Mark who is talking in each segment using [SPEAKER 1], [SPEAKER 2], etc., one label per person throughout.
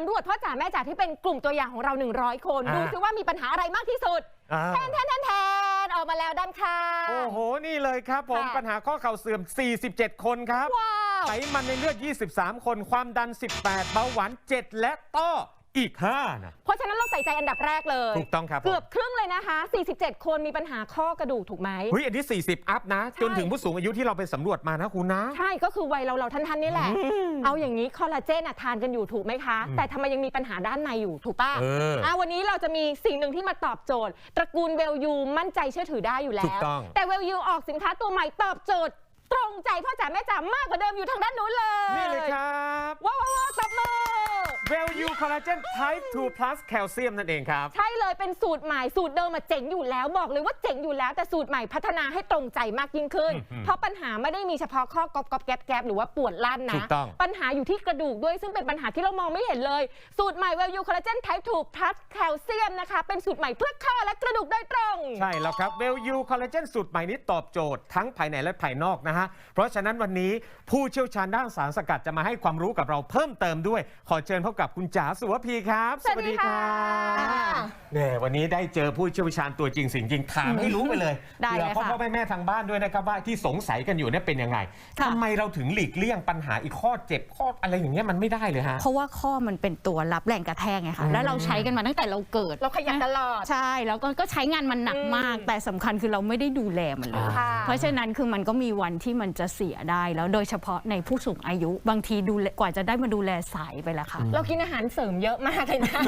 [SPEAKER 1] สำรวจพ่อจ๋าแม่จ๋าที่เป็นกลุ่มตัวอย่างของเรา 100 คน
[SPEAKER 2] อ่า
[SPEAKER 1] ดูซิว่ามีปัญหาอะไรมากที่สุด
[SPEAKER 2] อ่า
[SPEAKER 1] แทนแทนแทนแทนออกมาแล้วด้านข้าง
[SPEAKER 2] โอ้โห นี่เลยครับผม
[SPEAKER 1] ค่ะ
[SPEAKER 2] ปัญหาข้อเข่าเสื่อม 47 คนครับ
[SPEAKER 1] ว้าว
[SPEAKER 2] ไขมันในเลือด 23 คน ความดัน 18 เบาหวาน 7 และต้อ อีก5นะ
[SPEAKER 1] เพราะฉะนั้นเราใส่ใจอันดับแรกเลย
[SPEAKER 2] ถูกต้องครับผม
[SPEAKER 1] เกือบครึ่งเลยนะคะ 47 คนมีปัญหาข้อกระดูกถูกไหม
[SPEAKER 2] เฮ้ยอันนี้40 อัพนะ
[SPEAKER 1] ใช่
[SPEAKER 2] จนถึงผู้สูงอายุที่เราไปสำรวจมานะคุณนะ
[SPEAKER 1] ใช่ก็คือวัยเราเราท่านๆนี่แหละเอาอย่างนี้คอลลาเจนอะทานกันอยู่ถูกไหมคะ
[SPEAKER 2] อืม
[SPEAKER 1] แต่ทำไมยังมีปัญหาด้านในอยู่ถูกป่ะ
[SPEAKER 2] เอออะ
[SPEAKER 1] วันนี้เราจะมีสิ่งหนึ่งที่มาตอบโจทย์ ตระกูลเวลยูมั่นใจเชื่อถือได้อยู่แล้
[SPEAKER 2] ถู
[SPEAKER 1] ว
[SPEAKER 2] กต้อง
[SPEAKER 1] แต่เวลยูออกสินค้าตัวใหม่ตอบโจทย์ ตรงใจพ่อจ๋าแม่จ๋ามากกว่าเดิมอยู่ทางด้านนู้นเลย
[SPEAKER 2] นี่เลยครับ
[SPEAKER 1] ว้าวว้าวว้าวตบมือ
[SPEAKER 2] v a l u Collagen Type 2 Plus Calcium นั่นเองครับ
[SPEAKER 1] ใช่เลยเป็นสูตรใหม่สูตรเดิมมาเจ๋งอยู่แล้วบอกเลยว่าเจ๋งอยู่แล้ว แต่สูตรใหม่พัฒนาให้ตรงใจมากยิ่งขึ้น
[SPEAKER 2] อืม
[SPEAKER 1] เพราะปัญหาไม่ได้มีเฉพาะข้อกอบกอบแกบแกบหรือว่าปวดลั่น
[SPEAKER 2] ถู
[SPEAKER 1] นะ
[SPEAKER 2] กต้อง
[SPEAKER 1] ปัญหาอยู่ที่กระดูกด้วยซึ่งเป็นปัญหาที่เรามองไม่เห็นเลย สูตรใหม่ v a l u Collagen Type 2 Plus Calcium นะคะเป็นสูตรใหม่เพื่อข้อและกระดูกโดยตรง
[SPEAKER 2] ใช่แล้วครับ v a l u Collagen สูตรใหม่นี้ตอบโจทย์ทั้งภายในและภายนอกนะฮะเพราะฉะนั้นวันนี้ผู้เชี่ยวชาญด้านสารสกัดจะมาให้ความรู้กับเราเพิ่มเติมด้วย ขอเชิญพบกับคุณจ๋าสุวพีครับ
[SPEAKER 1] สวัสดีค่ะ
[SPEAKER 2] เนี่ยวันนี้ได้เจอผู้เชี่ยวชาญตัวจริงสิ่งจริงถามให้รู้ไปเลย
[SPEAKER 1] ได้เลย
[SPEAKER 2] เผื่อพ่อ
[SPEAKER 1] ค่ะ
[SPEAKER 2] พ่อแม่แม่ทางบ้านด้วยนะครับว่าที่สงสัยกันอยู่เนี่ยเป็นยังไง
[SPEAKER 3] ค่ะ
[SPEAKER 2] ทำไมเราถึงหลีกเลี่ยงปัญหาอีกข้อเจ็บข้ออะไรอย่างเงี้ยมันไม่ได้เลยฮะ
[SPEAKER 3] เพราะว่าข้อมันเป็นตัวรับแรงกระแทกไง
[SPEAKER 2] อื
[SPEAKER 3] คะ
[SPEAKER 2] ม
[SPEAKER 3] แล้วเราใช้กันมาตั้งแต่เราเกิด
[SPEAKER 1] เราขยันตลอด
[SPEAKER 3] ใช่แล้วก็ก็ใช้งานมันหนักมาก
[SPEAKER 1] อืม
[SPEAKER 3] แต่สำคัญคือเราไม่ได้ดูแลมันเลย
[SPEAKER 1] ค่ะ
[SPEAKER 3] เพราะฉะนั้นคือมันก็มีวันที่มันจะเสียได้แล้วโดยเฉพาะในผู้สูงอายุ บางทีดูแลกว่าจะได้มาดูแลสายไปแล้วค่ะ
[SPEAKER 1] เรากินอาหารเสริมเยอะมากเลยนะ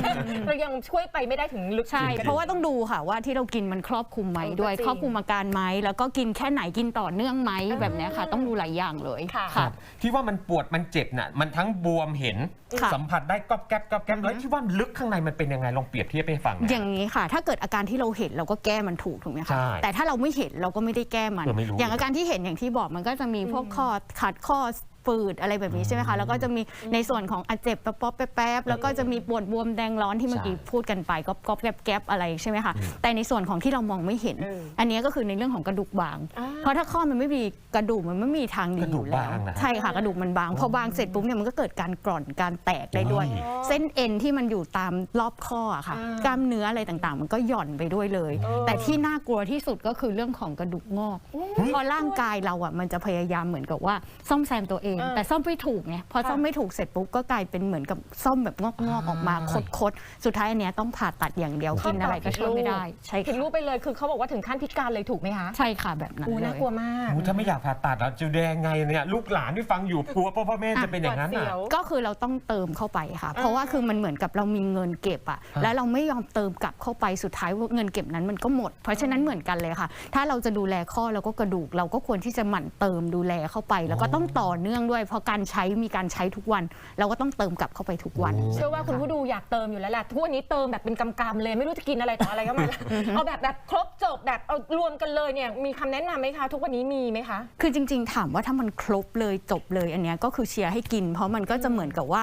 [SPEAKER 1] เรายังช่วยไปไม่ได้ถึงลึก
[SPEAKER 3] ใช่
[SPEAKER 1] ถึงก
[SPEAKER 3] เพราะว่าต้องดูค่ะว่าที่เรากินมันครอบคลุมไหม
[SPEAKER 1] เออ
[SPEAKER 3] ด้วย
[SPEAKER 1] ก็จริง
[SPEAKER 3] ครอบคลุมอาการไหมแล้วก็กินแค่ไหนกินต่อเนื่องไหมแบบเนี้ยค่ะ ต้องดูหลายอย่างเลย
[SPEAKER 1] ค่ะ
[SPEAKER 2] ครับที่ว่ามันปวดมันเจ็บน่ะมันทั้งบวมเห็น
[SPEAKER 3] ค่ะ
[SPEAKER 2] สัมผัสได้ก๊อบแก๊บก๊อบแก๊บแล้วที่ว่าลึกข้างในมันเป็นยังไงลองเปรียบเทียบให้ฟังหน่อย
[SPEAKER 3] อย่างนี้ค่ะ ถ้าเกิดอาการที่เราเห็นเราก็แก้มันถูกถูกไหม
[SPEAKER 2] ใช่
[SPEAKER 3] คะแต่ถ้าเราไม่เห็นเราก็ไม่ได้แก้มัน
[SPEAKER 2] เออไม่รู้
[SPEAKER 3] อย่างอาการที่เห็นอย่างที่บอกมันก็จะมีพวกข้อขัดข้อ ฝืดอะไรแบบนี้ใช่ไหมคะ แล้วก็จะมีในส่วนของอาเจ็บป๊อปๆแป๊บๆแล้วก็จะมีปวดบวมแดงร้อนที่เมื่อกี้พูดกันไปก็ก๊อบแก๊บแก๊บอะไรใช่ไหมคะแต่ในส่วนของที่เรามองไม่เห็น
[SPEAKER 1] เออ
[SPEAKER 3] อันนี้ก็คือในเรื่องของกระดูกบาง
[SPEAKER 1] อ่า
[SPEAKER 3] เพราะถ้าข้อมันไม่มีกระดูกมันไม่มีทางดี
[SPEAKER 2] กระ
[SPEAKER 3] อ
[SPEAKER 2] ดูก
[SPEAKER 3] ยู่แล้ว
[SPEAKER 2] บางนะ
[SPEAKER 3] ใช่ค่ะกระดูกมันบางพอบางเสร็จปุ๊บเนี่ยมันก็เกิดการกร่อนการแตกได้ด้วย
[SPEAKER 2] อ๋อ
[SPEAKER 3] เส้นเอ็นที่มันอยู่ตามรอบข้ออะค่ะ
[SPEAKER 1] อ่าก
[SPEAKER 3] ล้ามเนื้ออะไรต่างๆ มันก็หย่อนไปด้วยเลย
[SPEAKER 1] เออ
[SPEAKER 3] แต่ที่น่ากลัวที่สุดก็คือเรื่องของกระดูกงอกเพราะร่างกายเราอะมันจะพยายามเหมือนกับว่าซ่อมแซมตัวเอง
[SPEAKER 1] เออ
[SPEAKER 3] แต่ซ่อมไม่ถูกไงพอ
[SPEAKER 1] ค่ะ
[SPEAKER 3] ซ่อมไม่ถูกเสร็จปุ๊บก็กลายเป็นเหมือนกับซ่อมแบบงอกๆออกมา
[SPEAKER 2] อ่า
[SPEAKER 3] คดๆสุดท้ายอันเนี้ยต้องผ่าตัดอย่างเดียวกินอะไรก็ช่วยไม่ได้ใช่
[SPEAKER 1] เห็นรู
[SPEAKER 3] ค่ะ
[SPEAKER 1] ปไปเลยคือเขาบอกว่าถึงขั้นพิการเลยถูกไหมคะ
[SPEAKER 3] ใช่ค่ะแบบนั้น
[SPEAKER 1] อู้
[SPEAKER 3] เล
[SPEAKER 1] น่ายกลัวมาก
[SPEAKER 2] โอ้ถ้าไม่อยากผ่าตัดแล้วจะแดงไงเนี่ยลูกหลานที่ฟังอยู่กลัวพ่อพ่อแม่จะเป็นอย่างนั้น
[SPEAKER 1] หวาด
[SPEAKER 2] อะ
[SPEAKER 1] เสียว
[SPEAKER 3] ก็คือเราต้องเติมเข้าไปค่ะ เพราะว่าคือมันเหมือนกับเรามีเงินเก็บอะ
[SPEAKER 2] ฮะ
[SPEAKER 3] แล้วเราไม่ยอมเติมกลับเข้าไปสุดท้ายเงินเก็บนั้นมันก็หมด เพราะฉะนั้นเหมือนกันเลยค่ะ ถ้าเราจะดูแลข้อแล้วก็กระดูกเราก็ควรที่จะหมั่นเติมดูแลเข้าไป แล้วก็ต้องต่อเนื่องด้วย เพราะการใช้มีการใช้ทุกวัน เราก็ต้องเติมกลับเข้าไปทุกวัน
[SPEAKER 1] เชื่อว่าคุณผู้ดูอยากเติมอยู่แล้วแหละทุกวันนี้เติมแบบเป็นกำๆเลยไม่รู้จะกินอะไรต่ออะไรก็ไมาเอาแบบแบบครบจบแบบเอารวมกันเลยเนี่ยมีคำแนะนำไหมคะ ทุกวันนี้มีไหมคะ
[SPEAKER 3] คือจริง ๆ ถามว่าถ้ามันครบเลยจบเลยอันเนี้ยก็คือเชียร์ให้กิน เพราะมันก็จะเหมือนกับว่า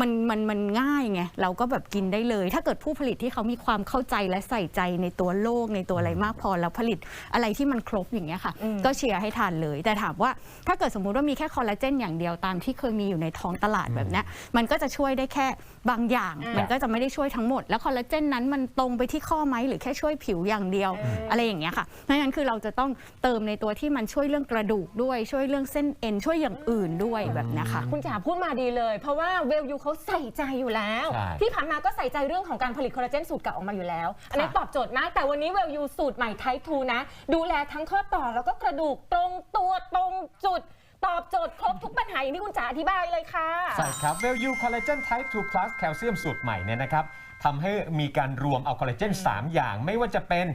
[SPEAKER 3] มันมันมันง่ายไงเราก็แบบกินได้เลย ถ้าเกิดผู้ผลิตที่เขามีความเข้าใจและใส่ใจในตัวโลกในตัวอะไรมากพอแล้วผลิตอะไรที่มันครบอย่างเงี้ยค่ะ
[SPEAKER 1] อืม
[SPEAKER 3] ก็เชียร์ให้ทานเลย แต่ถามว่าถ้าเกิดสมมุติว่ามีแค่คอลลาเจนอย่างเดียวตามที่เคยมีอยู่ในท้องตลาดแบบเนี้ยมันก็จะช่วยได้แค่บางอย่าง มันก็จะไม่ได้ช่วยทั้งหมด แล้วคอลลาเจนนั้นมันตรงไปที่ข้อไหมหรือแค่ช่วยผิวอย่างเดียว อะไรอย่างเงี้ยค่ะเพราะฉะนั้นคือเราจะต้องเติมในตัวที่มันช่วยเรื่องกระดูกด้วยช่วยเรื่องเส้นเอ็นช่วยอย่างอื่นด้วยแบบเนี้ยค่ะ
[SPEAKER 1] คุณจ๋าพูดมาดีเลย เพราะว่าเวลยูเขาใส่ใจอยู่แล้ว
[SPEAKER 2] ใช่
[SPEAKER 1] ที่ผ่านมาก็ใส่ใจเรื่องของการผลิตคอลลาเจนสูตรเก่าออกมาอยู่แล้ว อันนี้ตอบโจทย์มาก แต่วันนี้เวลยูสูตรใหม่ไททูนะ ดูแลทั้งข้อต่อแล้วก็กระดูกตรงตัวตรงจุด ตอบโจทย์ครบทุกปัญหาอย่างที่คุณจ๋าอธิบายเลยค่ะ
[SPEAKER 2] ใช่ครับ v a l u Collagen Type 2 Plus Calcium สูตรใหม่เนี่ยนะครับทำให้มีการรวมเอาคอลลาเจน 3 อย่าง ไม่ว่าจะเป็น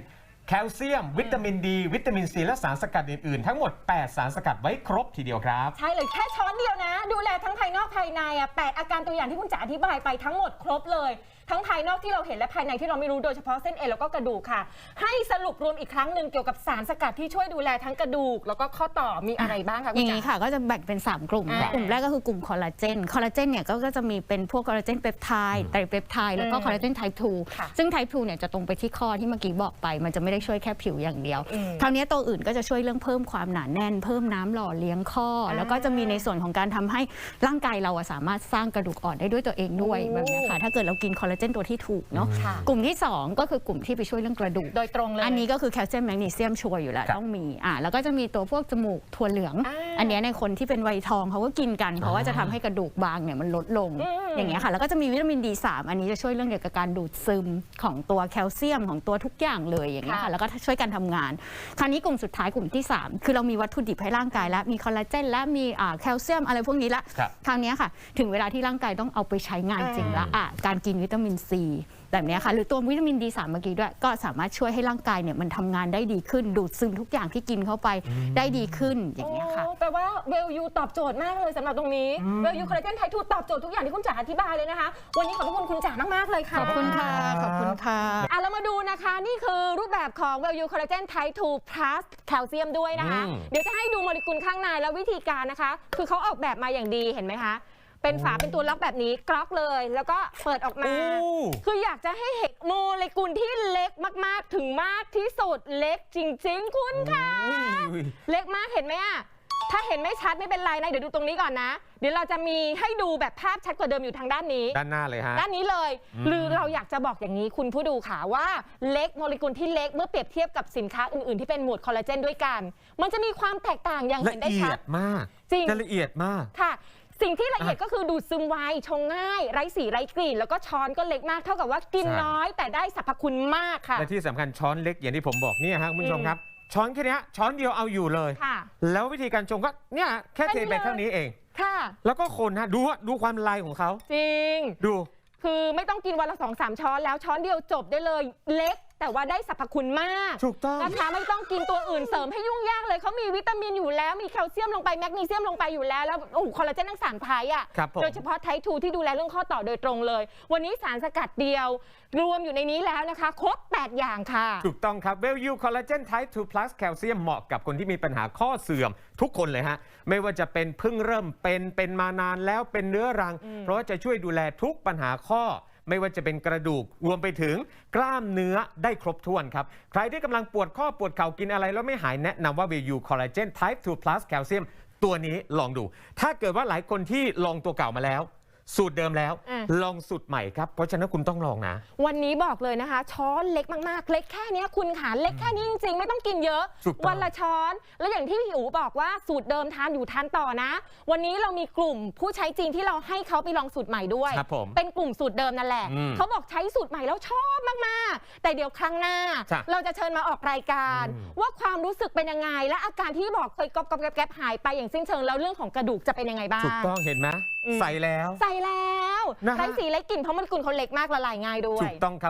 [SPEAKER 2] แคลเซียม วิตามินดี วิตามินซีและสารสกัดอื่น ๆ ทั้งหมด 8 สารสกัดไว้ครบทีเดียวครับ
[SPEAKER 1] ใช่เลยแค่ช้อนเดียวนะ ดูแลทั้งภายนอกภายในอะแปดอาการตัวอย่างที่คุณจ๋าอธิบายไปทั้งหมดครบเลย ทั้งภายนอกที่เราเห็นและภายในที่เราไม่รู้โดยเฉพาะเส้นเอ็นแล้วก็กระดูกค่ะ ให้สรุปรวมอีกครั้งหนึ่งเกี่ยวกับสารสกัดที่ช่วยดูแลทั้งกระดูก แล้วก็ข้อต่อมีอะไรบ้างคะ
[SPEAKER 3] อ
[SPEAKER 1] คุณ
[SPEAKER 3] ย่าง
[SPEAKER 1] จ๋า
[SPEAKER 3] นี้ค่ะก็จะแบ่งเป็น 3 กลุ่ม
[SPEAKER 1] อ่าก
[SPEAKER 3] ลุ่มแรกก็คือกลุ่มคอลลาเจน คอลลาเจนเนี่ยก็ก็จะมีเป็นพวกคอลลาเจนเปปไทด์ไตรเปปไทด์แล้วก็
[SPEAKER 1] อืม
[SPEAKER 3] คอลลาเจนไทป์
[SPEAKER 1] ค่ะ
[SPEAKER 3] 2ซึ่งไทป์2เนี่ยจะตรงไปที่ข้อที่เมื่อกี้บอกไป มันจะไม่ได้ช่วยแค่ผิวอย่างเดียว
[SPEAKER 1] อืม
[SPEAKER 3] คราวนี้ตัวอื่นก็จะช่วยเรื่องเพิ่มความหนาแน่น เพิ่มน้ำหล่อเลี้ยงข้อ
[SPEAKER 1] อ่า
[SPEAKER 3] แล้วก็จะมีในส่วนของการทำให้ร่างกายเราอะสามารถสร้างกระดูกอ่อนได้ด้วยตัวเองด้วย
[SPEAKER 1] โอ้
[SPEAKER 3] แบบเนี้ยค่ะ ถ้าเกิดเรากินคอลลาเจนตัวที่ถูกเนาะ
[SPEAKER 1] ค่ะ
[SPEAKER 3] กลุ่มที่ 2 ก็คือกลุ่มที่ไปช่วยเรื่องกระดูก
[SPEAKER 1] โดยตรงเลย
[SPEAKER 3] อันนี้ก็คือแคลเซียมแมกนีเซียมชัวร์อยู่แล้ว
[SPEAKER 2] ครับ
[SPEAKER 3] ต้องมีอ่าแล้วก็จะมีตัวพวกจมูกถั่วเหลือง
[SPEAKER 1] อ่า
[SPEAKER 3] อันเนี้ยในคนที่เป็นวัยทองเขาก็กินกัน เพราะว่าจะทำให้กระดูกบางเนี่ยมันลดลง
[SPEAKER 1] อืม
[SPEAKER 3] อย่างเงี้ยค่ะแล้วก็จะมีวิตามิน D3 อันนี้จะช่วยเรื่องเกี่ยวกับการดูดซึมของตัวแคลเซียมของตัวทุกอย่างเลยอย่างเงี้ย
[SPEAKER 1] ค่ะ
[SPEAKER 3] ค่ะแล้วก็ช่วยกันทำงาน คราวนี้กลุ่มสุดท้ายกลุ่มที่ 3 คือเรามีวัตถุดิบให้ร่างกายแล้วมีคอลลาเจนและมีอ่าแคลเซียมอะไรพวกนี้ละ
[SPEAKER 2] ครับ
[SPEAKER 3] คราวเนี้ยค่ะ ถึงเวลาที่ร่างกายต้องเอาไปใช้งานจริงละอะการกินวิตามินซีแบบเนี้ยค่ะหรือตัววิตามิน D3 เมื่อกี้ด้วย ก็สามารถช่วยให้ร่างกายเนี่ยมันทำงานได้ดีขึ้น ดูดซึมทุกอย่างที่กินเข้าไปได้ดีขึ้นอย่างเงี้ยค่ะ
[SPEAKER 1] โอ้แปลว่าเวลยูตอบโจทย์มากเลยสำหรับตรงนี้เวลยูคอลลาเจนไททูตอบโจทย์ทุกอย่างที่คุณจ๋าอธิบายเลยนะคะ วันนี้ขอบพระคุณคุณจ๋ามากๆเลยค่ะ
[SPEAKER 3] ขอบคุณค่ะขอบคุณค่ะ
[SPEAKER 1] อะเรามาดูนะคะนี่คือรูปแบบของ Well You Collagen Type 2 Plus แคลเซียมด้วยนะคะ
[SPEAKER 2] อืม
[SPEAKER 1] เดี๋ยวจะให้ดูโมเลกุลข้างในแล้ววิธีการนะคะ คือเขาออกแบบมาอย่างดีเห็นไหมคะ เป็นฝาเป็นตัวล็อกแบบนี้กรอกเลย แล้วก็เปิดออกมา
[SPEAKER 2] โอ้
[SPEAKER 1] คืออยากจะให้เห็นโมเลกุลที่เล็กมากๆ ถึงมากที่สุดเล็กจริง ๆ คุณค่ะ
[SPEAKER 2] อุ้ย
[SPEAKER 1] เล็กมากเห็นไหมอะถ้าเห็นไม่ชัดไม่เป็นไรนะ เดี๋ยวดูตรงนี้ก่อนนะ เดี๋ยวเราจะมีให้ดูแบบภาพชัดกว่าเดิมอยู่ทางด้านนี้
[SPEAKER 2] ด้านหน้าเลยฮะ
[SPEAKER 1] ด้านนี้เลย
[SPEAKER 2] อืม
[SPEAKER 1] หรือเราอยากจะบอกอย่างนี้คุณผู้ดูค่ะว่าเล็กโมเลกุลที่เล็กเมื่อเปรียบเทียบกับสินค้าอื่นๆที่เป็นหมวดคอลลาเจนด้วยกัน มันจะมีความแตกต่างอย่าง
[SPEAKER 2] ละ
[SPEAKER 1] เห็นได้
[SPEAKER 2] เอี
[SPEAKER 1] ชั
[SPEAKER 2] ย
[SPEAKER 1] ด
[SPEAKER 2] ดมาก
[SPEAKER 1] จริง
[SPEAKER 2] จะละเอียดมาก
[SPEAKER 1] ค่ะ สิ่งที่ละเอียดก็คือดูดซึมไวชงง่าย ไร้สีไร้กลิ่น แล้วก็ช้อนก็เล็กมากเท่ากับว่ากิน
[SPEAKER 2] ใช่
[SPEAKER 1] น้อย แต่ได้สรรพคุณมากค่ะ
[SPEAKER 2] และที่สำคัญช้อนเล็กอย่างที่ผมบอกเนี่ยฮะคุณผู้ชม
[SPEAKER 1] อืม
[SPEAKER 2] ครับ ช้อนแค่เนี้ยช้อนเดียวเอาอยู่เลย
[SPEAKER 1] ค่ะ
[SPEAKER 2] แล้ววิธีการชงก็เนี่ยแค่
[SPEAKER 1] แค่
[SPEAKER 2] เท
[SPEAKER 1] นี้
[SPEAKER 2] ไป
[SPEAKER 1] เลย
[SPEAKER 2] เท่านี้เอง
[SPEAKER 1] ค่ะ
[SPEAKER 2] แล้วก็คนฮะดูดูความลายของเขา
[SPEAKER 1] จริง
[SPEAKER 2] ดู
[SPEAKER 1] คือไม่ต้องกินวันละสองสามช้อนแล้วช้อนเดียวจบได้เลย เล็ก แต่ว่าได้สรรพคุณมาก
[SPEAKER 2] ถูกต้อง
[SPEAKER 1] นะคะไม่ต้องกินตัวอื่นเสริมให้ยุ่งยากเลยเขามีวิตามินอยู่แล้วมีแคลเซียมลงไปแมกนีเซียมลงไปอยู่แล้วแล้วโอ้โหคอลลาเจนทั้งสามไทยอะ
[SPEAKER 2] ครับผม
[SPEAKER 1] โดยเฉพาะไททูที่ดูแลเรื่องข้อต่อโดยตรงเลย วันนี้สารสกัดเดียว รวมอยู่ในนี้แล้วนะคะครบ8 อย่างค่ะ
[SPEAKER 2] ถูกต้องครับ w e l l u Collagen Type 2 Plus Calcium เหมาะกับคนที่มีปัญหาข้อเสื่อมทุกคนเลยฮะ ไม่ว่าจะเป็นเพิ่งเริ่มเป็นเป็นมานานแล้วเป็นเนื้อรัง เพราะว่าจะช่วยดูแลทุกปัญหาข้อ ไม่ว่าจะเป็นกระดูกรวมไปถึงกล้ามเนื้อได้ครบถ้วนครับ ใครที่กำลังปวดข้อปวดเข่ากินอะไรแล้วไม่หายแนะนำว่า w e l l u Collagen Type 2 Plus Calcium ตัวนี้ลองดู ถ้าเกิดว่าหลายคนที่ลองตัวเก่ามาแล้ว สูตรเดิมแล้ว
[SPEAKER 1] อะ
[SPEAKER 2] ลองสูตรใหม่ครับ เพราะฉะนั้นคุณต้องลองนะ
[SPEAKER 1] วันนี้บอกเลยนะคะ ช้อนเล็กมากๆ เล็กแค่เนี้ยคุณค่ะเล็กแค่นี้จริงๆ ไม่ต้องกินเยอะ
[SPEAKER 2] ถูกต้อง
[SPEAKER 1] วันละช้อน แล้วอย่างที่พี่อู๋บอกว่าสูตรเดิมทานอยู่ทานต่อนะ วันนี้เรามีกลุ่มผู้ใช้จริงที่เราให้เขาไปลองสูตรใหม่ด้วย
[SPEAKER 2] ครับผม
[SPEAKER 1] เป็นกลุ่มสูตรเดิมนั่นแหละ
[SPEAKER 2] อืม
[SPEAKER 1] เขาบอกใช้สูตรใหม่แล้วชอบมากๆ แต่เดี๋ยวครั้งหน้า
[SPEAKER 2] จ้ะ
[SPEAKER 1] เราจะเชิญมาออกรายการ
[SPEAKER 2] อืม
[SPEAKER 1] ว่าความรู้สึกเป็นยังไง และอาการที่บอกเคยก๊อบก๊อบแก๊บแก๊บหายไปอย่างสิ้นเชิงแล้วเรื่องของกระดูกจะเป็นยังไงบ้าง
[SPEAKER 2] ถูกต้องเห็นไหม
[SPEAKER 1] อืม
[SPEAKER 2] ใส่แล้ว
[SPEAKER 1] ใส่แล้ว
[SPEAKER 2] นะฮะ
[SPEAKER 1] ใช้สีเล็กกลิ่นเพราะมันกุลเขาเล็กมากละลายง่ายด้ว
[SPEAKER 2] ถู
[SPEAKER 1] ย
[SPEAKER 2] กต้องครับ